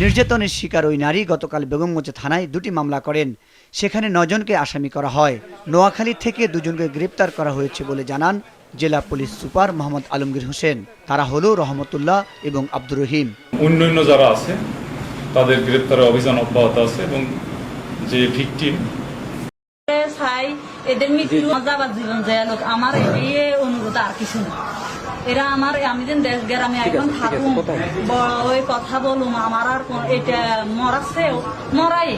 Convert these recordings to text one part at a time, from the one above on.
নির্যাতনের শিকার ওই নারী গতকাল বেগমগঞ্জ থানায় দুটি মামলা করেন। সেখানে নজনকে আসামি করা হয়। নোয়াখালী থেকে দুজনকে গ্রেপ্তার করা হয়েছে বলে জানান জেলা পুলিশ সুপার মোহাম্মদ আলমগীর হোসেন। তারা হলো রহমতুল্লাহ এবং আব্দুর রহিম। অন্যান্য যারা আছে তাদের গ্রেপ্তারের অভিযান অব্যাহত আছে এবং যে ভিকটিম এদের মৃত্যু জীবন যায় আমার এই অনুরোধ আর কিছু না। এরা আমার আমি যেন দেশ গ্রামে এখন থাকুন ওই কথা বলুম আমার আর এটা মরাছে মরাই।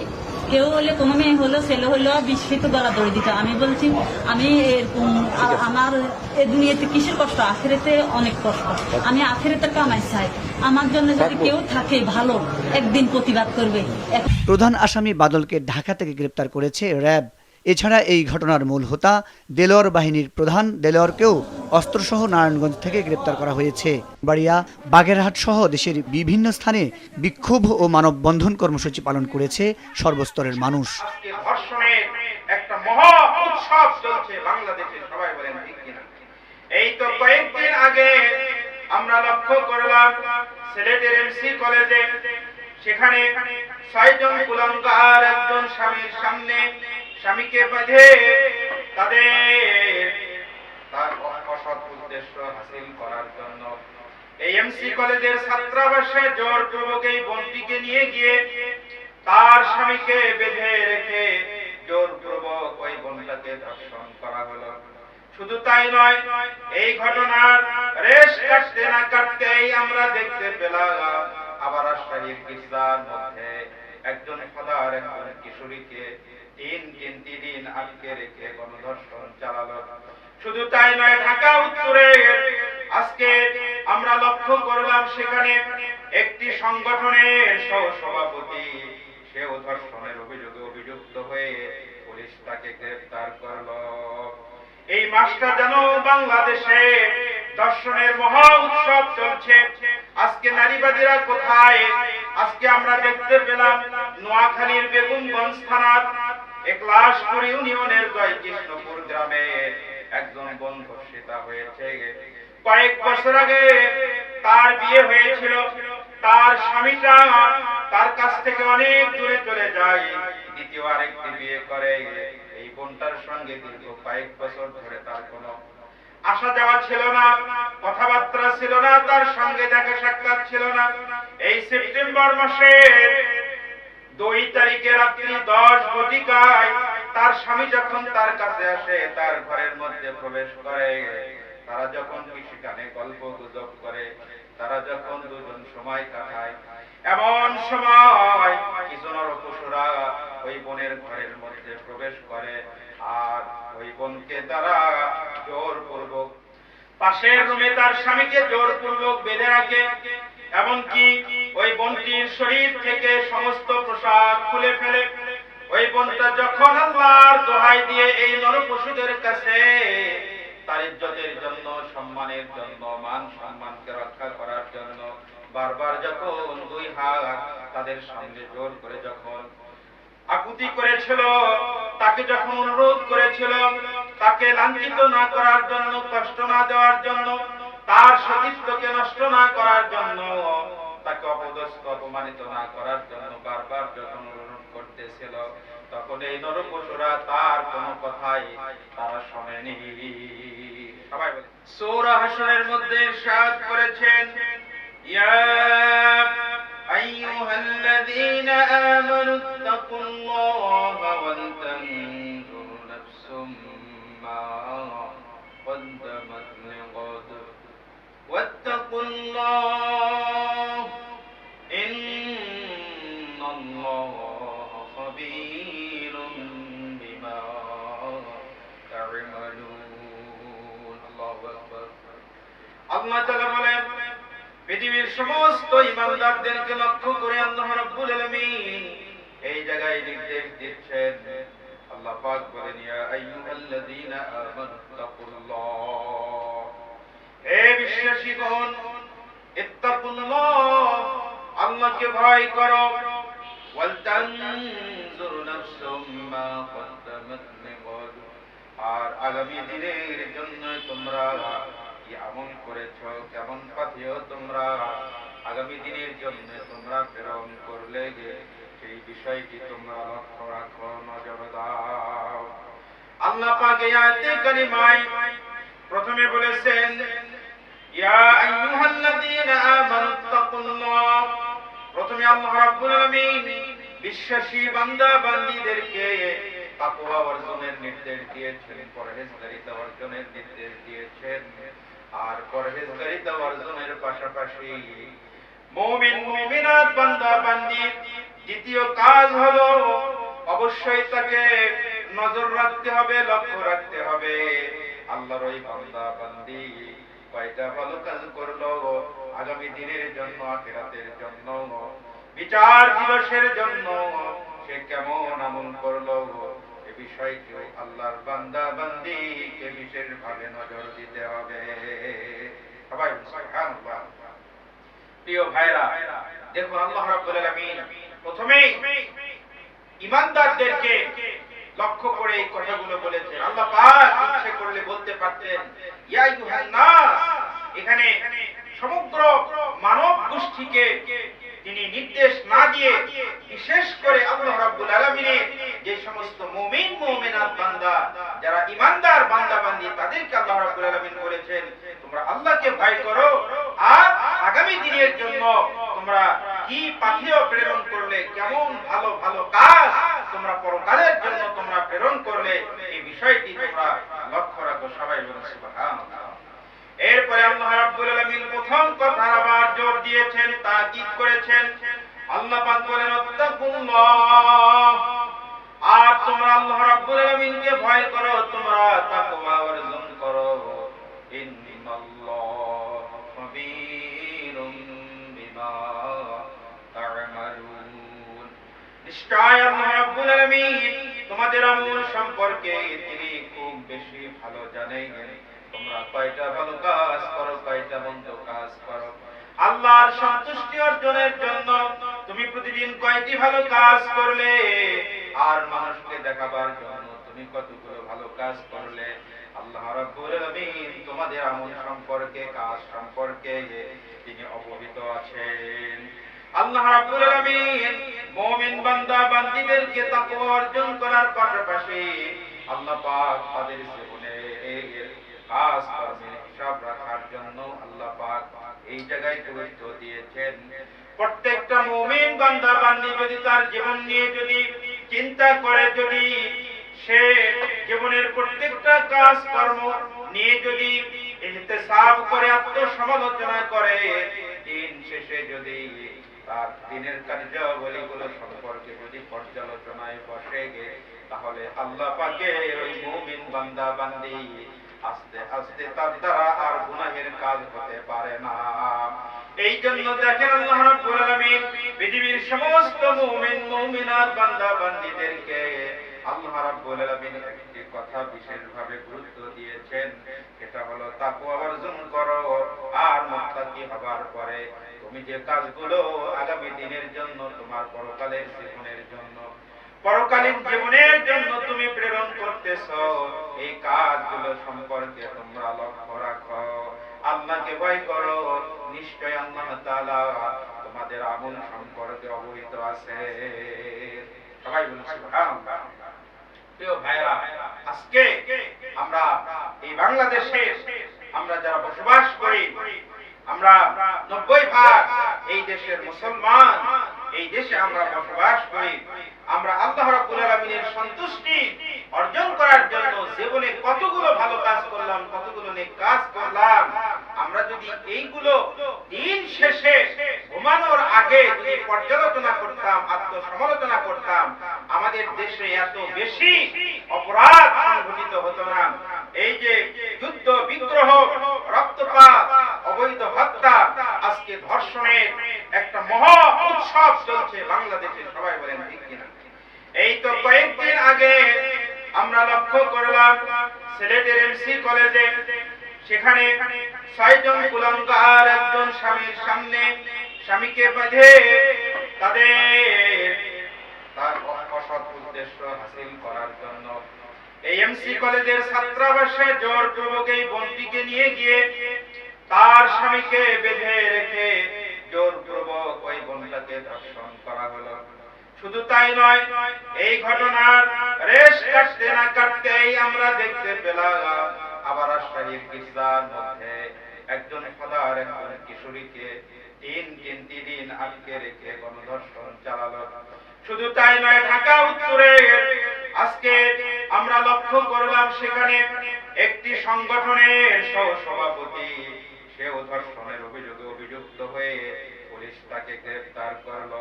কেউ হলে কোনো মেয়ে হলো ছেলে হলো বিস্মিত গলা দড়ি দিত আমি বলছি আমি এরকম আমার এ দুনিয়াতে কিসের কষ্ট? আখেরেতে অনেক কষ্ট। আমি আখেরেতে কামাই চাই। আমার জন্য যদি কেউ থাকে ভালো একদিন প্রতিবাদ করবে। প্রধান আসামি বাদলকে ঢাকা থেকে গ্রেপ্তার করেছে র্যাব। এছাড়া এই ঘটনার মূল হোতা দেলোয়ার বাহিনীর প্রধান দেলোয়ারকেও অস্ত্রসহ নারায়ণগঞ্জ থেকে গ্রেপ্তার করা হয়েছে। বাড়িয়া বাগেরহাট সহ দেশের বিভিন্ন স্থানে বিক্ষোভ ও মানববন্ধন কর্মসূচি পালন করেছে সর্বস্তরের মানুষ। আমরা লক্ষ্য করলাম সিলেটের এমসি কলেজে সেখানে ছয়জন কুলাঙ্গার, একজন স্বামীর সামনে স্বামীকে বেঁধে তাদের। তার অসৎ উদ্দেশ্য হাসিল করার জন্য। এমসি কলেজের ছাত্রাবাসে জোরপূর্বক এই বন্টিকে নিয়ে গিয়ে তার স্বামীকে বেঁধে রেখে ওই করা হলো। শুধু তাই নয়, এই ঘটনার রেশ কাটতে না কাটতেই আমরা দেখতে পেলাম আবার রাজশাহীর কিসার মধ্যে একজন ফাদার একজন কিশোরীকে তিন দিন আটকে রেখে গণধর্ষণ চালালো। শুধু তাই নয়, ঢাকা, উত্তরে আজকে আমরা লক্ষ্য করলাম সেখানে একটি সংগঠনের সহ সভাপতি সেও ধর্ষণের অভিযোগে অভিযুক্ত হয়ে পুলিশ তাকে গ্রেফতার করল। এই মাসটা যেন বাংলাদেশে দর্শনের মহা উৎসব চলছে। আজকে নারীবাদীরা কোথায়? আজকে আমরা দেখতে পেলাম নোয়াখালীর বেগুনগঞ্জ থানার একলাশপুর ইউনিয়নের জয় কৃষ্ণপুর গ্রামে একজন বোন ধর্ষিতা হয়েছে। কয়েক বছর আগে তার বিয়ে হয়েছিল। তার স্বামীটা তার কাছ থেকে অনেক দূরে চলে যায়। দ্বিতীয় আরেকটি বিয়ে করে। এই বোনটার সঙ্গে দীর্ঘ কয়েক বছর ধরে তার কোনো আসা যাওয়া ছিল না, কথাবার্তা ছিল না, তার সঙ্গে দেখা সাক্ষাৎ ছিল না। এই সেপ্টেম্বর মাসে দুই তারিখে রাত্রি দশ ঘটিকায় তার স্বামী যখন তার কাছে আসে, তার ঘরের মধ্যে প্রবেশ করে। তারা যখন সেখানে গল্প গুজব করে, তারা যখন দুজন সময় কাটায়, এমন সময় কিছু নরপশুরা ওই বোনের ঘরের মধ্যে প্রবেশ করে আর ওই বোনকে তারা জোর জোরপূর্বক, পাশের রুমে তার স্বামীকে জোরপূর্বক বেঁধে রাখে। এমনকি ওই বোনটির শরীর থেকে সমস্ত পোশাক খুলে ফেলে। ওই বোনটা যখন আল্লাহর দোহাই দিয়ে এই নরপশুদের কাছে তার ইজ্জতের জন্য, সম্মানের জন্য, মান সম্মানকে রক্ষা করার জন্য বারবার যখন দুই হাত তাদের সামনে জোর করে যখন আকুতি করেছিল, তাকে যখন অনুরোধ করেছিল, তাকে লাঞ্ছিত না করার জন্য, কষ্ট না দেওয়ার জন্য তার সতীত্বকে নষ্ট না করার জন্য, তাকে অপদস্ত অপমানিত না করার জন্য বারবার যখন অনুরোধ করতেছিল, তখন এই নরপশুরা তার কোন কথাই তারা শোনেনি। সবাই সৌরা হাসনের মধ্যে সাত করেছেন, ইয়া আইয়ুহাল্লাযীনা আমানু তাকুল্লাহ পৃথিবীর সমস্ত ইমানদারদেরকে লক্ষ্য করে আল্লাহ রাব্বুল আলামিন এই জায়গায় নির্দেশ দিচ্ছেন। আল্লাহ পাক বলেন, ইয়া আইয়ুহাল্লাযীনা আমানু তাকুল্লাহ। হে বিশ্বাসীগণ, ইত্তাকুল্লাহ, আল্লাহকে ভয় করো। ওয়ালতানজুর নাফসুম মা কদ্দামাত লিগাদ আর আগামী দিনের জন্য তোমরা কি আমল করেছ, কেমন পাথেয় তোমরা? আগামী দিনের জন্য তোমরা প্রেরণ করো বিষয়টি তোমরা লক্ষ্য রাখো, নজর দাও। আল্লাহ পাক আয়াতে কারিমায় প্রথমে বলেছেন, ইয়া আইয়ুহাল্লাযীনা আমানুত্তাকুল্লাহ প্রথমে আল্লাহ রাব্বুল আলামিন বিশ্বাসী বান্দা বান্দীদেরকে তাকওয়া অর্জনের নির্দেশ দিয়েছেন, পরহেজগারিতা অর্জনের নির্দেশ দিয়েছেন। আর পরহেজগারিতা অর্জনের পাশাপাশি মুমিন, মুমিনাত বান্দা বান্দি দ্বিতীয় কাজ হলো অবশ্যই তাকে নজর রাখতে হবে, লক্ষ্য রাখতে হবে। আল্লাহর ওই বান্দা বান্দি কয়টা ভালো কাজ করল আগামী দিনের জন্য, আখিরাতের জন্য, বিচার দিবসের জন্য, সে কেমন আমল করল? বিষয়টিও আল্লাহর বান্দা বান্দিকে বিশেষভাবে নজর দিতে হবে। সবাই প্রিয় ভাইরা, দেখুন আল্লাহ রাব্বুল আলামিন প্রথমেই ইমানদারদেরকে লক্ষ্য করে এই কথাগুলো বলেছেন। আল্লাহ পাক ইচ্ছে করলে বলতে পারতেন, ইয়া নাস এখানে সমগ্র মানব গোষ্ঠীকে তিনি নির্দেশ না দিয়ে বিশেষ করে আল্লাহ রাব্বুল আলামিনের যে সমস্ত মুমিন, মুমিনাত বান্দা, যারা ইমানদার বান্দা বান্দি, তাদেরকে আল্লাহ রাব্বুল আলামিন বলেছেন, তোমরা আল্লাহকে ভয় করো আর আগামী দিনের জন্য তোমরা কি পাঠিয়ে প্রেরণ করলে, কেমন ভালো ভালো কাজ তোমরা পরকালের জন্য তোমরা প্রেরণ করলে, এই বিষয়টি তোমরা লক্ষ্য রাখো সবাই বলে সুবহানাল্লাহ। এরপরে আল্লাহ রাব্বুল আলামিন প্রথম কথা জোর দিয়েছেন, তাকিদ করেছেন। আল্লাহ বলেন আর তোমরা আল্লাহ রাব্বুল আলামিনকে ভয় করো, তোমরা তাকওয়া অর্জন করো। ইন্নাল্লাহ বিমা তা'মালুন। নিশ্চয় আল্লাহ আলামিন তোমাদের আমল সম্পর্কে তিনি খুব বেশি ভালো জানেন। তোমরা কয়টা ভালো কাজ করো, কয়টা মন্দ কাজ করো? আল্লাহর সন্তুষ্টি অর্জনের জন্য তুমি প্রতিদিন কয়টি ভালো কাজ করলে? আর মানুষকে দেখাবার জন্য তুমি কতগুলো ভালো কাজ করলে? আল্লাহ রাব্বুল আলামিন তোমাদের আমল সম্পর্কে, কাজ সম্পর্কে তিনি অবহিত আছেন। আল্লাহ রাব্বুল আলামিন মুমিন বান্দা বান্দীদেরকে তাকওয়া অর্জন করার পাশাপাশি আল্লাহ পাক তাদের জীবনে কাজ কর্মের হিসাব রাখার জন্য আল্লাহ এই জায়গায় গুরুত্ব দিয়েছেন। প্রত্যেকটা মুমিন বান্দা বান্দি যদি তার জীবন নিয়ে যদি চিন্তা করে যদি, সে জীবনের প্রত্যেকটা কাজ, কর্ম নিয়ে যদি ইহতেসাব করে, আত্মসমালোচনা করে, দিন শেষে যদি তার দিনের কার্যাবলীগুলো সম্পর্কে যদি পর্যালোচনায় বসে গে তাহলে আল্লাহ পাকের ওই মুমিন বান্দা বান্দি আস্তে আস্তে তার দ্বারা আর গুনাহের কাজ হতে পারে না। এই জন্য দেখেন আল্লাহ রাব্বুল আলামিন পৃথিবীর সমস্ত মুমিন, মুমিনাত, বান্দা, বান্দীদেরকে আল্লাহ রাব্বুল আলামিন একটি কথা বিশেষভাবে গুরুত্ব দিয়েছেন। এটা হলো, তাকওয়া অর্জন করো আর মুত্তাকি হবার পরে তুমি যে কাজগুলো আগামী দিনের জন্য, তোমার পরকালের জীবনের জন্য পরকালীন জীবনের জন্য তুমি প্রেরণ করতেছ। এই কাজগুলো সম্পর্কে তোমরা লক্ষ্য রাখো। আল্লাহকে ভয় করো। নিশ্চয় আল্লাহ তাআলা তোমাদের আমল সম্পর্কে অবহিত আছে। সবাই সুবহানাল্লাহ। প্রিয় ভাইরা, আজকে আমরা এই বাংলাদেশে আমরা যারা বসবাস করি, আমরা নব্বই ভাগ এই দেশের মুসলমান, এই দেশে আমরা বসবাস করি। আমরা আল্লাহ রাব্বুল আলামিনের সন্তুষ্টি অর্জন করার জন্য জীবনে কতগুলো ভালো কাজ করলাম, কতগুলো নেক কাজ করলাম। আমরা যদি এইগুলো দিন শেষে ঘুমানোর আগে যদি পর্যালোচনা করতাম, আত্মসমালোচনা করতাম, আমাদের দেশে এত বেশি অপরাধ সংঘটিত হতো না। এই যে যুদ্ধ, বিদ্রোহ, রক্তপাত, অবৈধ হত্যা, আজকে ধর্ষণের একটা মহা উৎসব চলছে বাংলাদেশে, সবাই বলেন ঠিক কিনা এই তো কয়েকদিন আগে আমরা লক্ষ্য করলাম সিলেটের এমসি কলেজে সেখানে ছয়জন কুলাঙ্গার, একজন স্বামীর সামনে স্বামীকে বেঁধে তাদের তার অসৎ উদ্দেশ্য হাসিল করার জন্য। এই এমসি কলেজের ছাত্রাবাসে জোরপূর্বক এই বোনটিকে নিয়ে গিয়ে তার স্বামীকে বেঁধে রেখে জোরপূর্বক ওই বোনটাকে ধর্ষণ করা হলো। শুধু তাই নয়, এই ঘটনার রেশ কাটতে না কাটতেই আমরা দেখতে পেলাম আবার রাজশাহীর গির্জার মধ্যে একজন ফাদার একজন কিশোরীকে তিন দিন আটকে রেখে গণধর্ষণ চালালো। শুধু তাই নয়, ঢাকা, উত্তরে আজকে আমরা লক্ষ্য করলাম সেখানে একটি সংগঠনের সহ সভাপতি সেও ধর্ষণের অভিযোগে অভিযুক্ত হয়ে পুলিশ তাকে গ্রেফতার করল।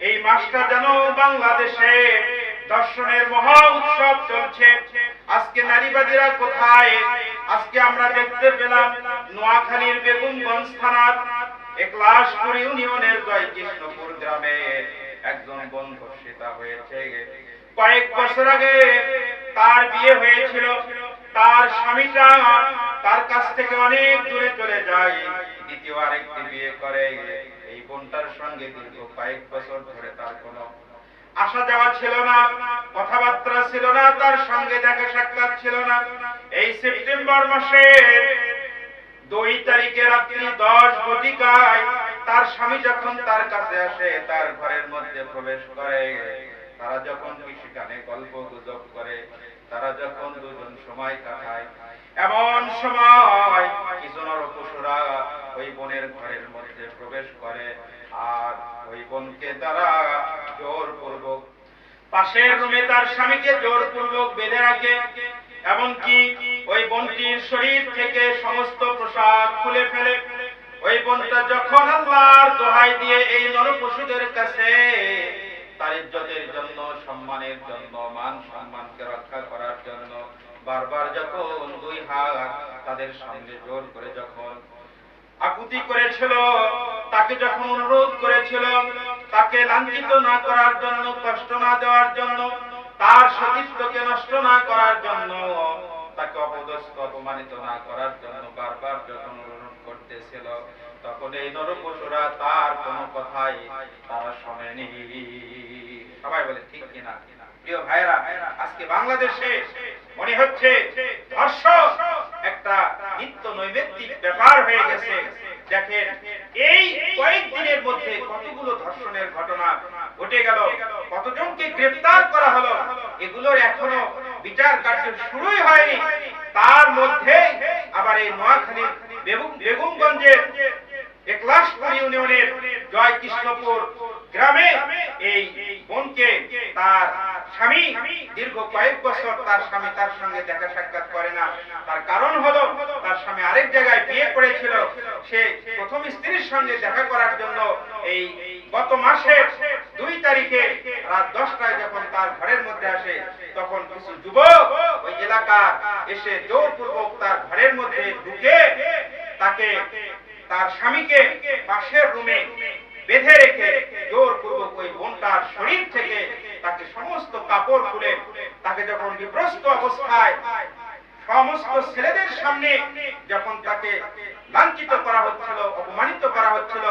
এই মাসটা যেন বাংলাদেশে দর্শনের মহা উৎসব চলছে। আজকে নারীবাদীরা কোথায়? আজকে আমরা দেখতে পেলাম নোয়াখালীর বেগুনগঞ্জ থানার একলাশপুর ইউনিয়নের জয় কৃষ্ণপুর গ্রামে একজন বোন ধর্ষিতা হয়েছে। কয়েক বছর আগে তার বিয়ে হয়েছিল। তার স্বামীটা তার কাছ থেকে অনেক দূরে চলে যায়, দ্বিতীয় আরেকটি বিয়ে করে। এই বোনটার সঙ্গে দীর্ঘ কয়েক বছর ধরে তার কোনো আসা যাওয়া ছিল না, কথাবার্তা ছিল না, তার সঙ্গে দেখা সাক্ষাৎ ছিল না। এই সেপ্টেম্বর মাসের দুই তারিখে রাত্রি দশ ঘটিকায় তার স্বামী যখন তার কাছে আসে, তার ঘরের মধ্যে প্রবেশ করে। তারা যখন সেখানে গল্প গুজব করে, তারা যখন দুজন সময় কাটায়, এমন সময় কিছু নরপশুরা ওই বোনের ঘরের মধ্যে প্রবেশ করে, আর ওই বোনকে তারা জোরপূর্বক পাশের রুমে তার স্বামীকে জোরপূর্বক বেঁধে রাখে, এমনকি ওই বোনটির শরীর থেকে সমস্ত পোশাক খুলে ফেলে। ওই বোনটা যখন আল্লাহর দোহাই দিয়ে এই নরপশুদের কাছে তার ইজ্জতের জন্য, সম্মানের জন্য, মান সম্মানকে রক্ষা করার জন্য বারবার যখন দুই হাত তাদের সামনে জোর করে যখন আকুতি করেছিল, তাকে যখন অনুরোধ করেছিল তাকে লাঞ্ছিত না করার জন্য, কষ্ট না দেওয়ার জন্য, তার সতীত্বকে নষ্ট না করার জন্য, তাকে অপদস্থ, অপমানিত না করার জন্য বারবার যখন অনুরোধ করতেছিল, তখন এই নরপশুরা তার কোনো কথাই তারা শোনেনি। সবাই বলে, ঠিক কিনা? প্রিয় ভাইরা আজকে বাংলাদেশে মনে হচ্ছে ধর্ষণ একটা নিত্য নৈমিত্তিক ব্যাপার হয়ে গেছে। দেখেন, এই কয়েকদিনের মধ্যে কতগুলো ধর্ষণের ঘটনা ঘটে গেল, কতজনকে গ্রেফতার করা হলো, এগুলোর এখনও বিচার কার্য শুরুই হয়নি। তার মধ্যে আবার এই বেগুনগঞ্জের একলাশপুর ইউনিয়নের জয় কৃষ্ণপুর গ্রামে এই বোনকে তার স্বামী দীর্ঘ কয়েক বছর তার স্বামী তার সঙ্গে দেখা সাক্ষাৎ করে না। তার কারণ হলো, তার স্বামী আরেক জায়গায় বিয়ে করেছিল। সে প্রথম স্ত্রীর সঙ্গে দেখা করার জন্য এই গত মাসের দুই তারিখে রাত দশটায় যখন তার ঘরের মধ্যে আসে, তখন কিছু যুবক ওই এলাকার এসে জোরপূর্বক তার ঘরের মধ্যে ঢুকে তাকে তার স্বামীকে পাশের রুমে বেঁধে রেখে জোরপূর্বক ওই বোনটার শরীর থেকে তাকে সমস্ত কাপড় খুলে, তাকে যখন বিভ্রস্ত অবস্থায়, সমস্ত ছেলেদের সামনে যখন তাকে লাঞ্ছিত করা হচ্ছিল, অপমানিত করা হচ্ছিল,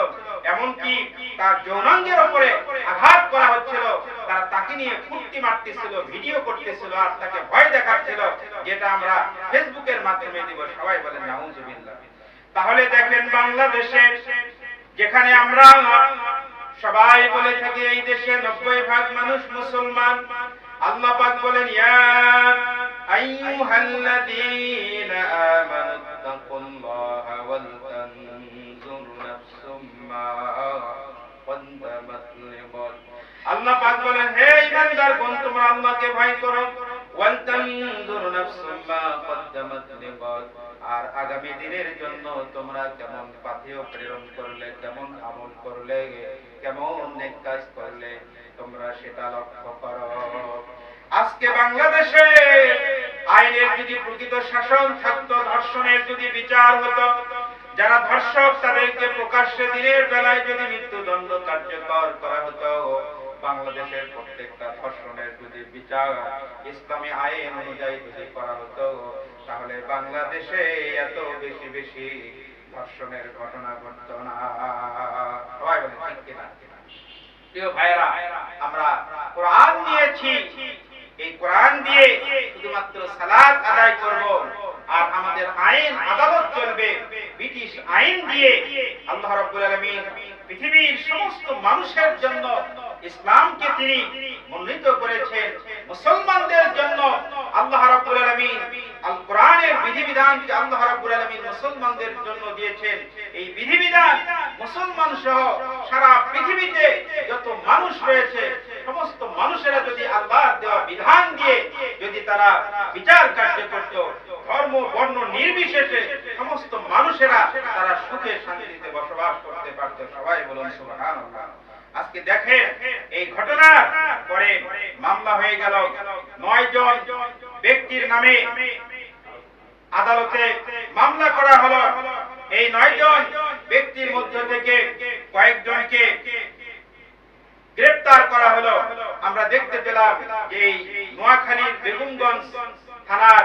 এমনকি তার যৌনাঙ্গের উপরে আঘাত করা হচ্ছিল, তারা তাকে নিয়ে ফুর্তি মারতেছিল, ভিডিও করতেছিল, আর তাকে ভয় দেখাচ্ছিল, যেটা আমরা ফেসবুকের মাধ্যমে দিব। সবাই বলেন, নাউজুবিল্লাহ। তাহলে দেখেন বাংলাদেশে যেখানে আমরা সবাই বলে থাকে, এই দেশে নব্বই ভাগ মানুষ মুসলমান। আল্লাহ পাক বলেন আল্লাহ পাক বলেন, হে ঈমানদারগণ তোমরা আল্লাহকে ভয় করো। আর আগামী দিনের জন্য তোমরা কেমন পাথেয় প্রেরণ করলে, কেমন আমল করলে, কেমন কাজ করলে, তোমরা সেটা লক্ষ্য করো। আজকে বাংলাদেশে আইনের যদি প্রকৃত শাসন থাকতো, ধর্ষণের যদি বিচার হতো, যারা ধর্ষক তাদেরকে প্রকাশ্যে দিনের বেলায় যদি মৃত্যুদণ্ড কার্যকর করা হতো বাংলাদেশের প্রত্যেকটা ধর্ষণের যদি বিচার ইসলামী আইন অনুযায়ী যদি করা হতো, তাহলে বাংলাদেশে এত বেশি বেশি ধর্ষণের ঘটনা ঘটতো না। শুধুমাত্র আদায় করব আর আমাদের আইন আদালত ব্রিটিশ আইন দিয়ে পৃথিবীর সমস্ত মানুষের জন্য ইসলামকে তিনি মনোনীত করেছেন। মুসলমানদের জন্য আল্লাহ রাব্বুল আলামিন আল কোরআনের বিধিবিধানকে আল্লাহ রাব্বুল আলামিন মুসলমানদের জন্য দিয়েছেন, এই বিধিবিধান মুসলমান সহ সারা পৃথিবীতে যত মানুষ রয়েছে, সমস্ত মানুষেরা যদি আল্লাহর দেওয়া বিধান দিয়ে যদি তারা বিচার কার্য করত, ধর্ম, বর্ণ নির্বিশেষে সমস্ত মানুষেরা তারা সুখে শান্তিতে বসবাস করতে পারত। সবাই বলুন সুবহানাল্লাহ। আজকে দেখেন, এই ঘটনার পরে মামলা হয়ে গেল নয় জন ব্যক্তির নামে। আদালতে মামলা করা হলো। এই নয় জন ব্যক্তির মধ্য থেকে কয়েকজনকে গ্রেপ্তার করা হলো। আমরা দেখতে পেলাম যে নোয়াখালীর বেগুমগঞ্জ থানার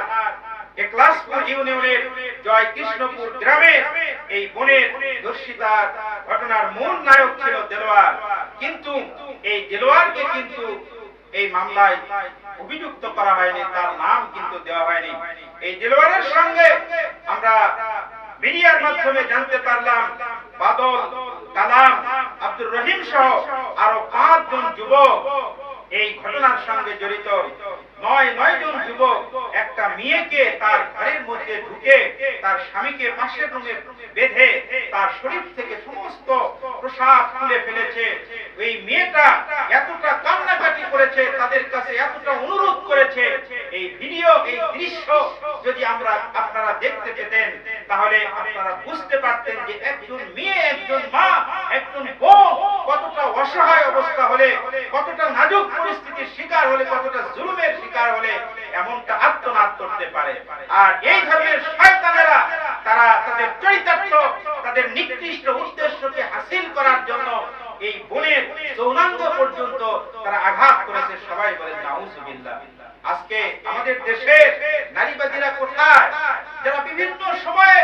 একলাসপুর ইউনিয়নের জয় কৃষ্ণপুর গ্রামের এই বনের ধর্ষিতার ঘটনার মূল নায়ক ছিল দেলোয়ার। কিন্তু এই দেলোয়ারকে কিন্তু এই মামলায় অভিযুক্ত করা হয়নি, তার নাম কিন্তু দেওয়া হয়নি। এই দেলোয়ারের সঙ্গে আমরা মিডিয়ার মাধ্যমে জানতে পারলাম, বাদল, কালাম, আব্দুর রহিম সহ আরও পাঁচজন যুবক এই ঘটনার সঙ্গে জড়িত। নয় নয় জন যুবক একটা মেয়েকে তার ঘরের মধ্যে ঢুকে তার স্বামীকে পাশের রুমে বেঁধে তার শরীর থেকে সমস্ত প্রসাদ খুলে ফেলেছে। ওই মেয়েটা এতটা কান্নাকাটি করেছে, তাদের কাছে এতটা অনুরোধ করেছে এই ভিডিও, এই দৃশ্য যদি আমরা আপনারা দেখতে পেতেন, তাহলে আপনারা বুঝতে পারতেন যে একজন মেয়ে, একজন মা, একজন বোন কতটা অসহায় অবস্থা হলে, কতটা নাজুক পরিস্থিতির শিকার হলে, কতটা জুলুমের শিকার হলে এমনটা আত্মনাদ করতে পারে। আর এই ধরনের শয়তানেরা, তারা তাদের চরিতার্থ, তাদের নিকৃষ্ট উদ্দেশ্যকে হাসিল করার জন্য এই বোনের যৌনাঙ্গ পর্যন্ত তারা আঘাত করেছে। সবাই বলেন, নাউজুবিল্লাহ। আজকে আমাদের দেশে নারীবাদীরা কোথায়? যারা বিভিন্ন সময়ে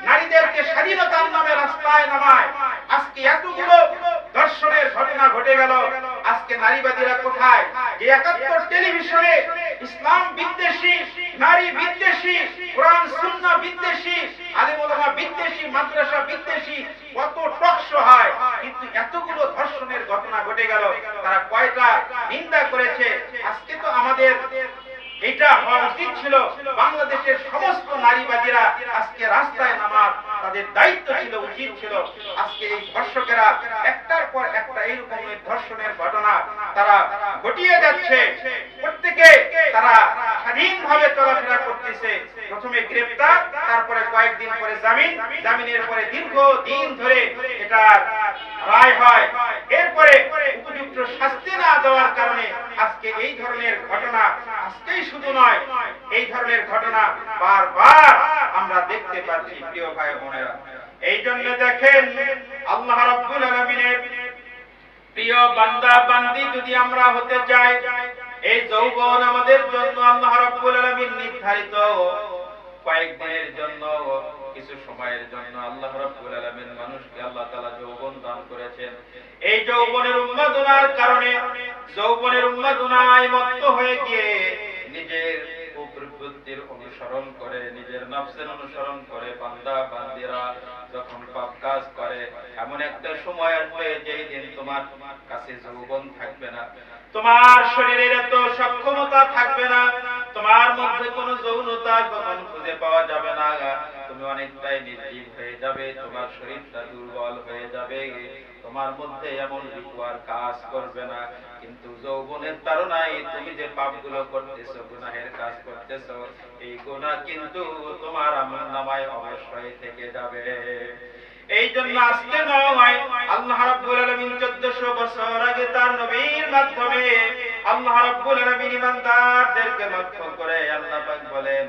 নারীদেরকে স্বাধীনতার নামে রাস্তায় নামায়। আজকে এতগুলো দর্শনের ঘটনা ঘটে গেল। আজকে নারীবাদীরা কোথায়? যে একাত্তর টেলিভিশনে ইসলাম বিদ্বেষী, নারী বিদ্বেষী, কোরআন, সুন্নাহ বিদ্বেষী, আলিম বিদ্বেষী, মাদ্রাসা বিদ্বেষী, কত টকশো হয়। কিন্তু এতগুলো ধর্ষণের ঘটনা ঘটে গেল, তারা কয়টা নিন্দা করেছে? আজকে তো আমাদের এটা হওয়া উচিত ছিল, বাংলাদেশের সমস্ত নারীবাদীরা আজকে রাস্তায় নামার তাদের দায়িত্ব ছিল, উচিত ছিল। আজকে এই ধর্ষকেরা একটার পর একটা এইরকম ধর্ষণের ঘটনা তারা ঘটিয়ে যাচ্ছে। প্রত্যেকে তারা স্বাধীনভাবে চলাফেরা করতেছে। প্রথমে গ্রেপ্তার, তারপরে কয়েকদিন পরে জামিন। জামিনের পরে দীর্ঘ দিন ধরে এটা রায় হয়। এরপরে উপযুক্ত শাস্তি না দেওয়ার কারণে আজকে এই ধরনের ঘটনা আজকেই শুধু নয়, এই ধরনের ঘটনা বারবার আমরা দেখতে পাচ্ছি, প্রিয় ভাই বোনেরা। এই জন্য দেখেন, আল্লাহ রাব্বুল আলামিনের প্রিয় বান্দা, বান্দি যদি আমরা হতে চাই, এই যৌবন আমাদের জন্য আল্লাহ রাব্বুল আলামিন নির্ধারিত। কয়েকদিনের জন্য, কিছু সময়ের জন্য আল্লাহ রাব্বুল আলামিন মানুষকে আল্লাহ তাআলা যৌবন দান করেছেন। এই যৌবনের উন্মাদনার কারণে, যৌবনের উন্মাদনায় মত্ত হয়ে গিয়ে নিজের প্রবৃত্তির অনুসরণ করে, নিজের নফসের অনুসরণ করে, বান্দা, বান্দিরা যখন পাপ কাজ করে, এমন একটা সময় আসবে যেই দিন তোমার কাছে যৌবন থাকবে না। তোমার শরীরের এত সক্ষমতা থাকবে না, তোমার মধ্যে কোনো যৌনতা তখন খুঁজে পাওয়া যাবে না। তুমি অনেকটাই নির্জীব হয়ে যাবে, তোমার শরীরটা দুর্বল হয়ে যাবে, তোমার মধ্যে এমন রিকুয়ার কাজ করবে না। কিন্তু যৌবনের তারণায় তুমি যে পাপগুলো করতেছো, গুনাহের কাজ করতেছো, এই গুনাহ কিন্তু তোমার আমল নামায় অবশ্যই থেকে যাবে। এই জন্য আজকে নয় আল্লাহ রাব্বুল আলামিন 1400 বছর আগে তার নবীর মাধ্যমে আল্লাহ রাব্বুল আলামিন ইমানদারদেরকে লক্ষ্য করে আল্লাহ পাক বলেন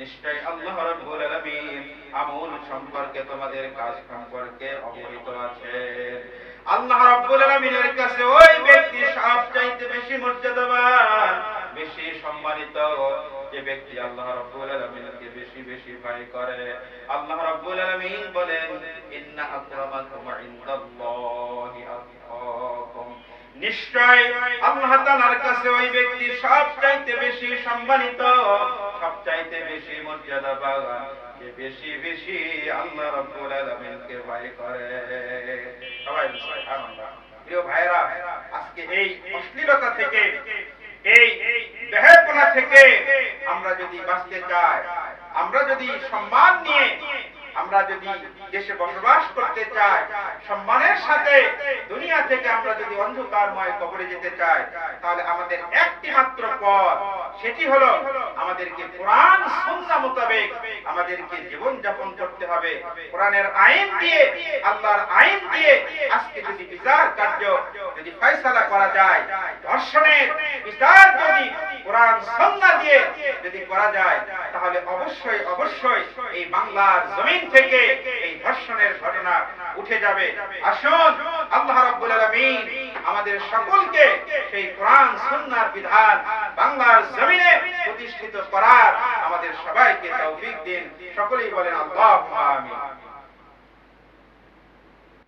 নিশ্চয় আল্লাহ রাব্বুল আলামিন আমল সম্পর্কে তোমাদের কাজ সম্পর্কে অবহিত আছে আল্লাহ রাব্বুল আলামিনের কাছে ওই ব্যক্তি সব চাইতে বেশি মর্যাদাবান, বেশি সম্মানিত। যে ব্যক্তি আল্লাহ রাব্বুল আলামিনকে বেশি বেশি ভয় করে। আল্লাহ রাব্বুল আলামিন বলেন, ইন্না আকরামাকুম ইনদাল্লাহি আতকাকুম। নিশ্চয় আল্লাহ তাআলার কাছে ওই ব্যক্তি সব চাইতে বেশি সম্মানিত। সবচাইতে বেশি মর্যাদা পাওয়া যে বেশি বেশি আল্লাহ রাব্বুল আলামিনকে ভয় করে। সবাই সুবহানাল্লাহ। প্রিয় ভাইরা আজকে এই অশ্লীলতা থেকে, এই বেহেপনা থেকে আমরা যদি বাঁচতে চাই, আমরা যদি সম্মান নিয়ে, আমরা যদি দেশে বসবাস করতে চাই, সম্মানের সাথে দুনিয়া থেকে আমরা যদি অন্ধকারময় কবরে যেতে চাই, তাহলে আমাদের একটি মাত্র পথ সেটি হলো আমাদেরকে কোরআন সুন্নাহ মোতাবেক আমাদেরকে জীবন যাপন করতে হবে। কোরআনের আইন দিয়ে, আল্লাহর আইন দিয়ে আজকে যদি বিচার কার্য যদি ফয়সালা করা যায়, ধর্ষণের বিচার যদি কোরআন সুন্নাহ দিয়ে যদি করা যায়, তাহলে অবশ্যই অবশ্যই এই বাংলার জমিন থেকে এই ধর্ষণের ঘটনা উঠে যাবে। আসুন, আল্লাহ রাব্বুল আলামিন আমাদের সকলকে সেই কোরআন সুন্নাহর বিধান বাংলার জমিনে প্রতিষ্ঠিত করার আমাদের সবাইকে তৌফিক দিন। সকলেই বলেন আল্লাহ আমিন।